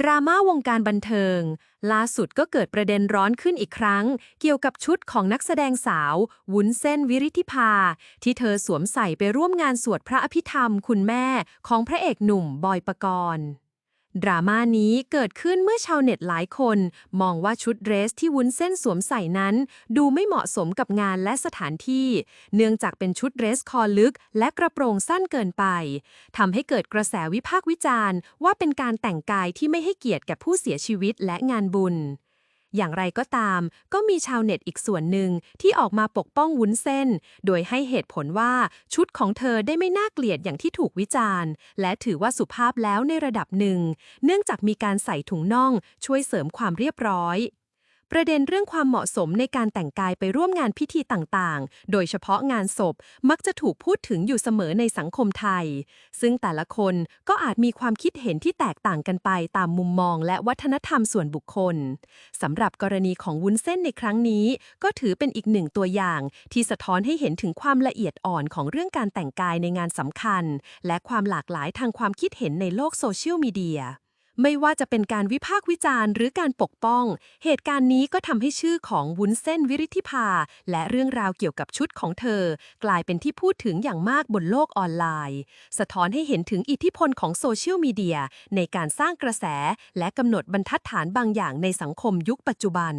ดราม่าวงการบันเทิง ล่าสุดก็เกิดประเด็นร้อนขึ้นอีกครั้ง เกี่ยวกับชุดของนักแสดงสาว วุ้นเส้นวิริธิภา ที่เธอสวมใส่ไปร่วมงานสวดพระอภิธรรมคุณแม่ของพระเอกหนุ่มบอยปกรณ์ ดราม่านี้เกิดขึ้นเมื่อชาวเน็ตหลายคน มองว่าชุดเดรสที่วุ้นเส้นสวมใส่นั้น ดูไม่เหมาะสมกับงานและสถานที่ เนื่องจากเป็นชุดเดรสคอลึก และกระโปรงสั้นเกินไปทำให้เกิดกระแสวิพากษ์วิจารณ์ ว่าเป็นการแต่งกายที่ไม่ให้เกียรติแก่ผู้เสียชีวิตและงานบุญ อย่างไรก็ตาม ก็มีชาวเน็ตอีกส่วนหนึ่งที่ออกมาปกป้องวุ้นเส้น โดยให้เหตุผลว่าชุดของเธอได้ไม่น่าเกลียดอย่างที่ถูกวิจารณ์ และถือว่าสุภาพแล้วในระดับหนึ่ง เนื่องจากมีการใส่ถุงน่องช่วยเสริมความเรียบร้อย ประเด็นเรื่องความเหมาะสมในการแต่งกายไปร่วมงานพิธีต่างๆ โดยเฉพาะงานศพมักจะถูกพูดถึงอยู่เสมอในสังคมไทย ซึ่งแต่ละคนก็อาจมีความคิดเห็นที่แตกต่างกันไปตามมุมมองและวัฒนธรรมส่วนบุคคลสำหรับกรณีของวุ้นเส้นในครั้งนี้ ก็ถือเป็นอีกหนึ่งตัวอย่าง ที่สะท้อนให้เห็นถึงความละเอียดอ่อนของเรื่องการแต่งกายในงานสำคัญ และความหลากหลายทางความคิดเห็นในโลกโซเชียลมีเดีย ไม่ว่าจะเป็นการวิพากษ์วิจารณ์หรือการปกป้อง เหตุการณ์นี้ก็ทำให้ชื่อของวุ้นเส้นวิริธิภา และเรื่องราวเกี่ยวกับชุดของเธอ กลายเป็นที่พูดถึงอย่างมากบนโลกออนไลน์ สะท้อนให้เห็นถึงอิทธิพลของโซเชียลมีเดียในการสร้างกระแส และกำหนดบรรทัดฐานบางอย่างในสังคมยุคปัจจุบัน